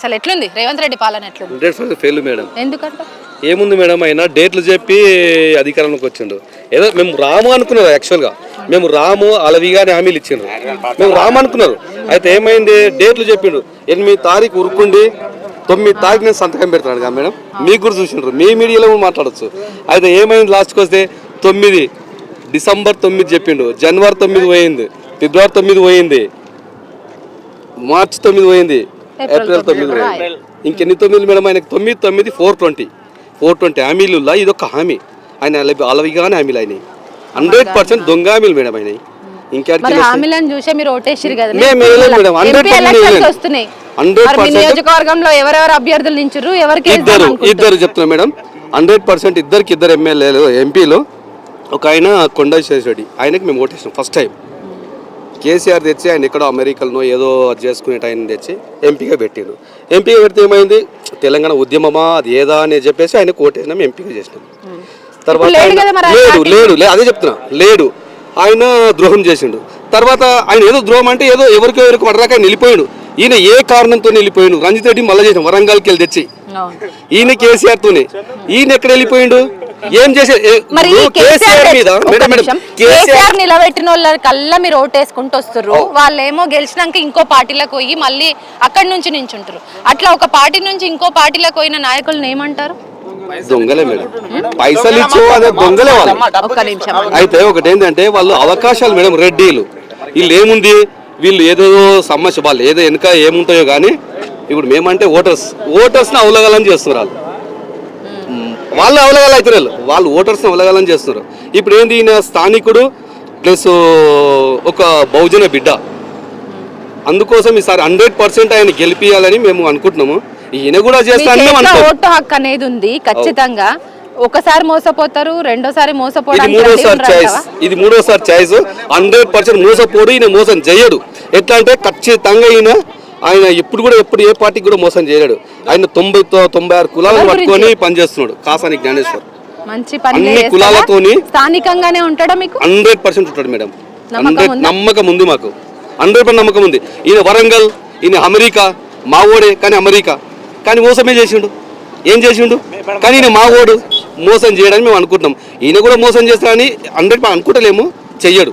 అసలు ఎట్లుంది? రేవంత్ రెడ్డి పాలన ఎట్లుంది? Hundred percent fail madam. ఎందుకంట? ఏముంది మేడం? ఆయన డేట్లు చెప్పి అధికారంలోకి వచ్చిండు. ఏదో మేము రాము అనుకున్నారు యాక్చువల్గా. మేము రాము అలవిగానే హామీలు ఇచ్చిండ్రు. మేము రాము అనుకున్నారు. అయితే ఏమైంది? డేట్లు చెప్పిండు. ఎనిమిది తారీఖు ఉరుకుండి తొమ్మిది తారీఖు నేను సంతకం పెడతాను కదా మేడం. మీకు కూడా చూసిండ్రు. మీ మీడియాలో కూడా మాట్లాడచ్చు. అయితే ఏమైంది లాస్ట్కి వస్తే తొమ్మిది డిసెంబర్ తొమ్మిది చెప్పిండు. జనవరి తొమ్మిది పోయింది. ఫిబ్రవరి తొమ్మిది పోయింది. మార్చి తొమ్మిది పోయింది. ఏప్రిల్ తొమ్మిది ఇంకెన్ని తొమ్మిది మేడం? ఆయనకు తొమ్మిది తొమ్మిది ఫోర్ ట్వంటీ ఫోర్ ట్వంటీ హామీలుల్లా ఇది ఒక హామీ. ఆయన అలవి అలవిగానే హామీలు అయినాయి. హండ్రెడ్ పర్సెంట్ దొంగ హామీలు మేడం అయినాయి ఇంకెక్కడికి మరి హామీలను చూసే మీరు ఓటేసిరు కదా? మేము వేయలేదు మేడం, 100% ఎంపీ ఎలక్షన్స్ వేయలేదు. వస్తున్నాయి. 100% మరి మీ నియోజకవర్గంలో ఎవరెవరు అభ్యర్థులు నించురు ఎవరికి ఇద్దరు? ఇద్దరు చెప్తున్నా మేడం. హండ్రెడ్ పర్సెంట్ ఇద్దరికి ఇద్దరు ఎమ్మెల్యేలు ఎంపీలు. ఒక ఆయన కొండ విశ్వేశ్వరెడ్డి ఆయనకి మేము ఓటేసినాం. ఫస్ట్ టైం కేసీఆర్ తెచ్చి ఆయన ఎక్కడో అమెరికాలో ఏదో అది చేసుకునే ఆయన తెచ్చి ఎంపీగా పెట్టిండు. ఎంపీగా పెడితే ఏమైంది? తెలంగాణ ఉద్యమమా? అది ఏదా అని చెప్పేసి ఆయనకు ఓటేసినాం ఎంపీగా చేసినాం. తర్వాత లేడు ఆయన- ఆయన లేడు అదే చెప్తున్నా. లేడు. ఆయన ద్రోహం చేసిండు. తర్వాత ఆయన ఏదో ద్రోహం అంటే ఏదో ఎవరికో ఎవరికి పడరాక ఆయన వెళ్ళిపోయాడు ఈయన ఏ కారణంతో వెళ్ళిపోయాడు రంజిత్ రెడ్డి మళ్ళీ చేసాం వరంగల్కి వెళ్ళి తెచ్చి. ఈయన కేసీఆర్ తోనే ఈయన ఎక్కడ వెళ్ళిపోయిండు? ఏం చేసే మరి కేసీఆర్ మీద. కేసీఆర్ నిలబెట్టిన వాళ్ళ కల్లా మీరు ఓటేసుకుంటూ వస్తుర్రు. వాళ్ళేమో గెలిచినాక ఇంకో పార్టీలకు పోయి మళ్ళీ అక్కడి నుంచి నించుంటారు అట్లా ఒక పార్టీ నుంచి ఇంకో పార్టీలకు పోయిన నాయకులను ఏమంటారు? దొంగలే మేడం. పైసలు ఇచ్చే అదే దొంగలే వాళ్ళు. అయితే ఒకటి ఏంటంటే వాళ్ళు అవకాశాలు మేడం రెడ్డీలు. వీళ్ళు ఏముంది వీళ్ళు ఏదో సమస్య వాళ్ళు ఏదో వెనుక ఏముంటాయో కానీ ఇప్పుడు మేమంటే ఓటర్స్. ఓటర్స్ని అవలగాలని చేస్తున్నారు వాళ్ళు. వాళ్ళు అవలగాలు అవుతారు వాళ్ళు ఓటర్స్ని అవలగాలని చేస్తున్నారు. ఇప్పుడు ఏంది ఈయన స్థానికుడు ప్లస్ ఒక బహుజన బిడ్డ. అందుకోసం ఈసారి హండ్రెడ్ పర్సెంట్ ఆయన గెలిపియాలని మేము అనుకుంటున్నాము. ఈయన కూడా మీ చేస్తా అని మేము చేతిలో అనుకోం. ఓటు హక్కు అనేది ఉంది? ఖచ్చితంగా. ఒకసారి మోసపోతారు రెండోసారి ఇది మోసపోవడానికి మూడోసారి చాయిస్? ఇది మూడోసారి చాయిస్ హండ్రెడ్ పర్సెంట్ మోసపోడు ఈయన మోసం చేయడు. ఎట్లా అంటే ఖచ్చితంగా ఈయన ఆయన ఎప్పుడు కూడా ఎప్పుడు ఏ పార్టీకి కూడా మోసం చేయలేడు. ఆయన తొంభై తో- తొంభై ఆరు కులాలను పట్టుకొని పనిచేస్తున్నాడు. కాసాని జ్ఞానేశ్వర్. మంచి పని అన్ని కులాలతోని స్థానికంగానే ఉంటాడా మీకు? హండ్రెడ్ పర్సెంట్ ఉంటాడు మేడం. నమ్మకం హండ్రెడ్? నమ్మకం ఉంది మాకు. హండ్రెడ్ పర్సెంట్ నమ్మకం ఉంది. ఈయన వరంగల్ ఈయన అమెరికా మా ఓడే కానీ అమెరికా. కానీ మోసమే చేసిండు. ఏం చేసిండు? కానీ ఈయన మా ఓడు మోసం చేయడానికి మేము అనుకుంటున్నాం. ఈయన కూడా మోసం చేస్తాడని హండ్రెడ్ అనుకుంటలేము. చెయ్యడు.